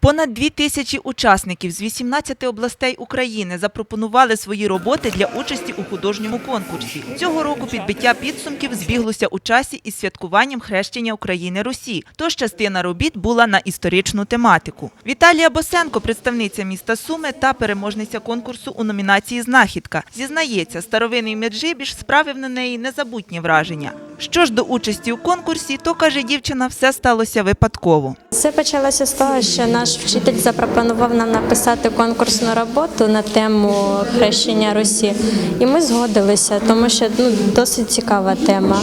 Понад дві тисячі учасників з 18 областей України запропонували свої роботи для участі у художньому конкурсі. Цього року підбиття підсумків збіглося у часі із святкуванням хрещення України Русі. Тож частина робіт була на історичну тематику. Віталія Босенко, представниця міста Суми та переможниця конкурсу у номінації Знахідка, зізнається, старовинний Меджибіж справив на неї незабутнє враження. Що ж до участі у конкурсі, то каже дівчина, все сталося випадково. Все почалося з того, що наш вчитель запропонував нам написати конкурсну роботу на тему хрещення Русі, і ми згодилися, тому що ну досить цікава тема,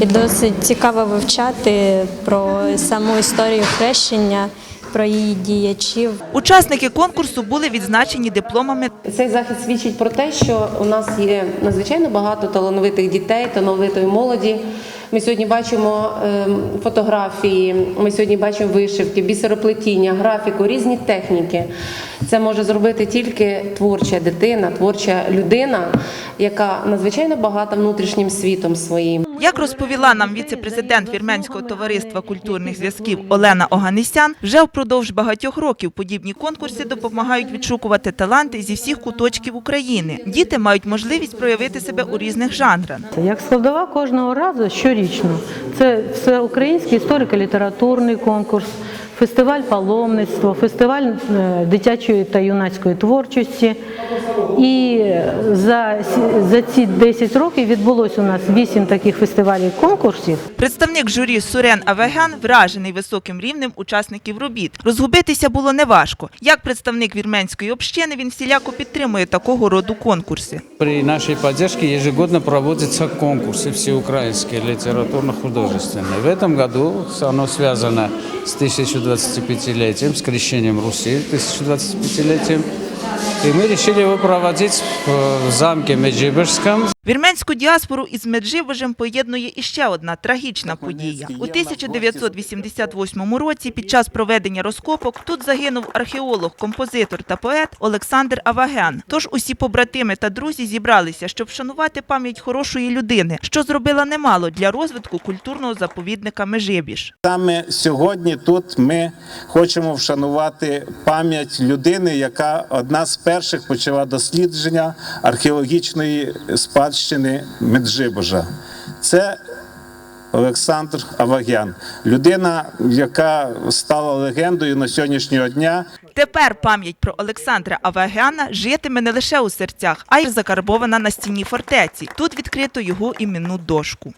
і досить цікаво вивчати про саму історію хрещення, про її діячів. Учасники конкурсу були відзначені дипломами Цей захід свідчить про те, що у нас є надзвичайно багато талановитих дітей, талановитої молоді. Ми сьогодні бачимо ем, фотографії, ми сьогодні бачимо вишивки, бісероплетіння, графіку, різні техніки. Це може зробити тільки творча дитина, творча людина, яка надзвичайно багата внутрішнім світом своїм. Як розповіла нам віце-президент Вірменського товариства культурних зв'язків Олена Оганесян, вже впродовж багатьох років подібні конкурси допомагають відшукувати таланти зі всіх куточків України. Діти мають можливість проявити себе у різних жанрах. Як складова кожного разу щорічно. Це всеукраїнський історико-літературний конкурс, фестиваль паломництва, фестиваль е, дитячої та юнацької творчості. І за за ці 10 років відбулось у нас 8 таких фестивалів конкурсів. Представник журі Сурен Авеган вражений високим рівнем учасників робіт. Розгубитися було неважко. Як представник вірменської общини він всіляко підтримує такого роду конкурси. При нашій підтримці ежегодно проводяться конкурси всеукраїнські літературно-художественні. В цьому году воно зв'язано з 1200 25-летием, с крещением Руси 1025-летием. И мы решили его проводить э, в замке Меджибирском. Вірменську діаспору із Меджибожем поєднує іще одна трагічна подія. У 1988 році під час проведення розкопок тут загинув археолог, композитор та поет Олександр Авагян. Тож усі побратими та друзі зібралися, щоб вшанувати пам'ять хорошої людини, що зробила немало для розвитку культурного заповідника Межибіж. Саме сьогодні тут ми хочемо вшанувати пам'ять людини, яка одна з перших почала дослідження археологічної спадщини Меджибожа. Це Олександр Авагян, людина, яка стала легендою на сьогоднішнього дня. Тепер пам'ять про Олександра Авагяна житиме не лише у серцях, а й закарбована на стіні фортеці. Тут відкрито його іменну дошку.